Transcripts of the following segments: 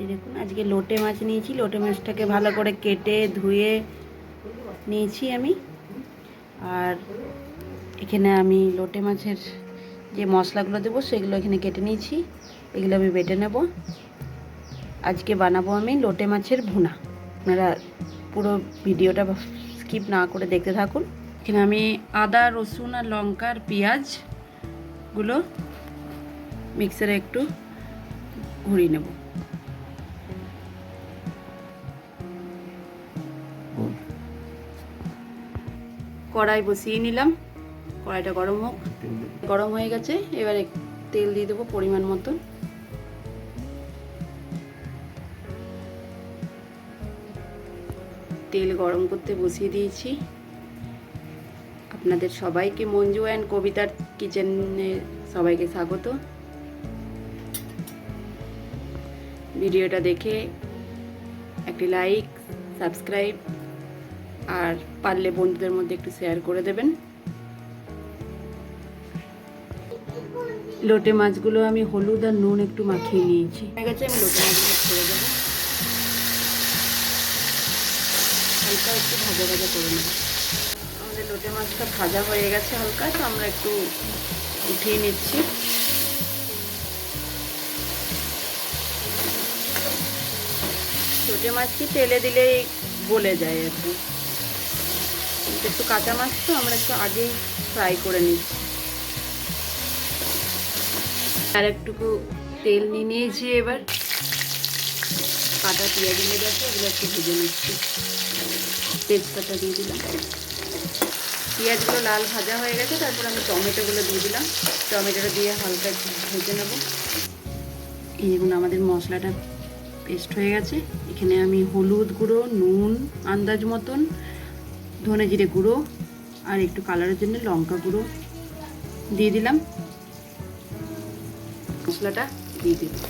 এই দেখুন, আজকে লোটে মাছ নিয়েছি। লোটে মাছটাকে ভালো করে কেটে, ধুয়ে নিয়েছি আমি। আর এখানে আমি লোটে মাছের যে মশলাগুলো দেবো, সেগুলো এখানে কেটে নিয়েছি। এগুলো আমি বেটে নেব। আজকে বানাবো আমি লোটে মাছের ভুনা। আপনারা পুরো ভিডিওটা স্কিপ না করে দেখতে থাকুন। এখানে আমি আদা, রসুন আর লঙ্কার পেঁয়াজগুলো মিক্সারে একটু ঘুরিয়ে নেব। কড়াই বসিয়ে নিলাম। কড়াইটা গরম হোক। গরম হয়ে গেছে। এবারে তেল দিয়ে দেবো পরিমাণ মতন। তেল গরম করতে বসিয়ে দিয়েছি। আপনাদের সবাইকে মঞ্জু অ্যান্ড কবিতার কিচেনে সবাইকে স্বাগত। ভিডিওটা দেখে একটি লাইক, সাবস্ক্রাইব আর পারলে বন্ধুদের মধ্যে একটু শেয়ার করে দেবেন। লোটে মাছগুলো আমি হলুদ আর নুন একটু মাখিয়ে নিয়েছি। হয়ে গেছে, আমি লোটে মাছগুলো ছেড়ে দেবো। হালকা একটু ভাজা ভাজা করে নেব। আমাদের লোটে মাছটা ভাজা হয়ে গেছে হালকা, তো আমরা একটু উঠিয়ে নিচ্ছি। লোটে মাছ কি তেলে দিলেই গলে যায় আর কি। একটু কাঁচা মাছ তো, আমরা একটু আগেই ফ্রাই করে নিচ্ছি আর একটুকু তেল নিয়ে নিয়েছি এবার। কাটা পেঁয়াজ নিয়ে গেছে ওগুলো একটু ভেজে নিচ্ছি। তেজপাতা দিয়ে দিলাম। পেঁয়াজগুলো লাল ভাজা হয়ে গেছে, তারপর আমি টমেটোগুলো দিয়ে দিলাম। টমেটোটা দিয়ে হালকা একটু ভেজে নেব। এই দেখুন, আমাদের মশলাটা পেস্ট হয়ে গেছে। এখানে আমি হলুদ গুঁড়ো, নুন, আন্দাজ মতন ধনে জিরে গুঁড়ো আর একটু কালারের জন্য লঙ্কা গুঁড়ো দিয়ে দিলাম। মশলাটা দিয়ে দিলাম।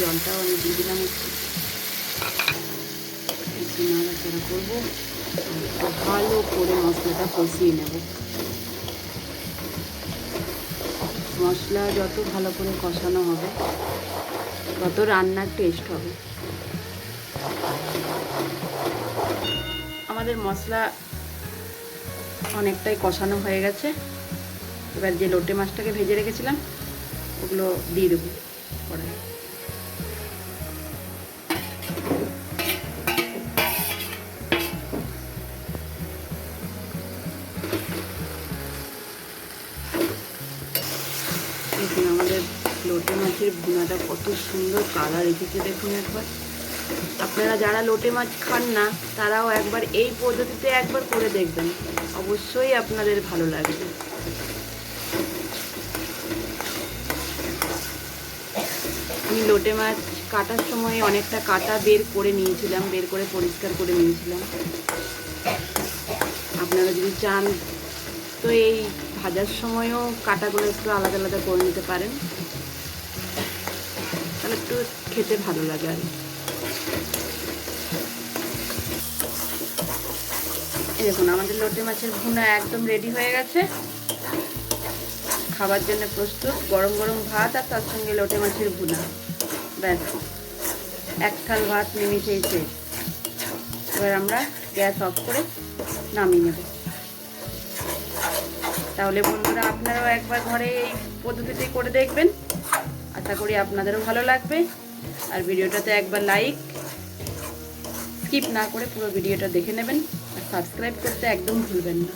জলটাও আমি দিয়ে দিলাম একটু। একটু নাড়াচাড়া করব। ভালো করে মশলাটা কষিয়ে নেব। মশলা যত ভালো করে কষানো হবে, তত রান্নার টেস্ট হবে। আমাদের মশলা অনেকটাই কষানো হয়ে গেছে। এবার যে লোটে মাছটাকে ভেজে রেখেছিলাম, ওগুলো দিয়ে দেবো কড়াই লোটে মাছের ভুনাটা কত সুন্দর কালার এসেছে দেখুন একবার। আপনারা যারা লোটে মাছ খান না, তারাও একবার এই পদ্ধতিতে একবার করে দেখবেন। অবশ্যই আপনাদের ভালো লাগবে। আমি লোটে মাছ কাটার সময় অনেকটা কাটা বের করে নিয়েছিলাম, বের করে পরিষ্কার করে নিয়েছিলাম। আপনারা যদি চান, তো এই ভাজার সময়ও কাটাগুলো একটু আলাদা আলাদা করে নিতে পারেন। তাহলে একটু খেতে ভালো লাগে আর দেখুন, আমাদের লোটে মাছের ভুনা একদম রেডি হয়ে গেছে। খাবার জন্য প্রস্তুত, গরম গরম ভাত আর তার সঙ্গে লোটে মাছের ভুনা। ব্যাস, এক থাল ভাত নিমিশেই শেষ। এবার আমরা গ্যাস অফ করে নামিয়ে নেব। তাহলে বন্ধুরা, আপনারাও একবার ঘরে এই পদ্ধতিতে করে দেখবেন। আশা করি আপনাদেরও ভালো লাগবে। আর ভিডিওটাতে একবার লাইক স্কিপ না করে পুরো ভিডিওটা দেখে নেবেন। আর সাবস্ক্রাইব করতে একদম ভুলবেন না।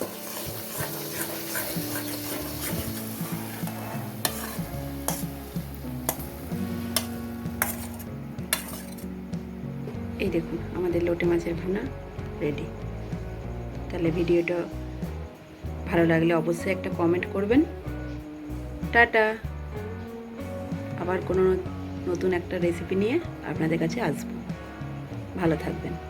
এই দেখুন, আমাদের লোটে মাছের ভুনা রেডি তাহলে ভিডিওটা ভালো লাগলে অবশ্যই একটা কমেন্ট করবেন। টাটা! আবার কোনো নতুন একটা রেসিপি নিয়ে আপনাদের কাছে আসব। ভালো থাকবেন।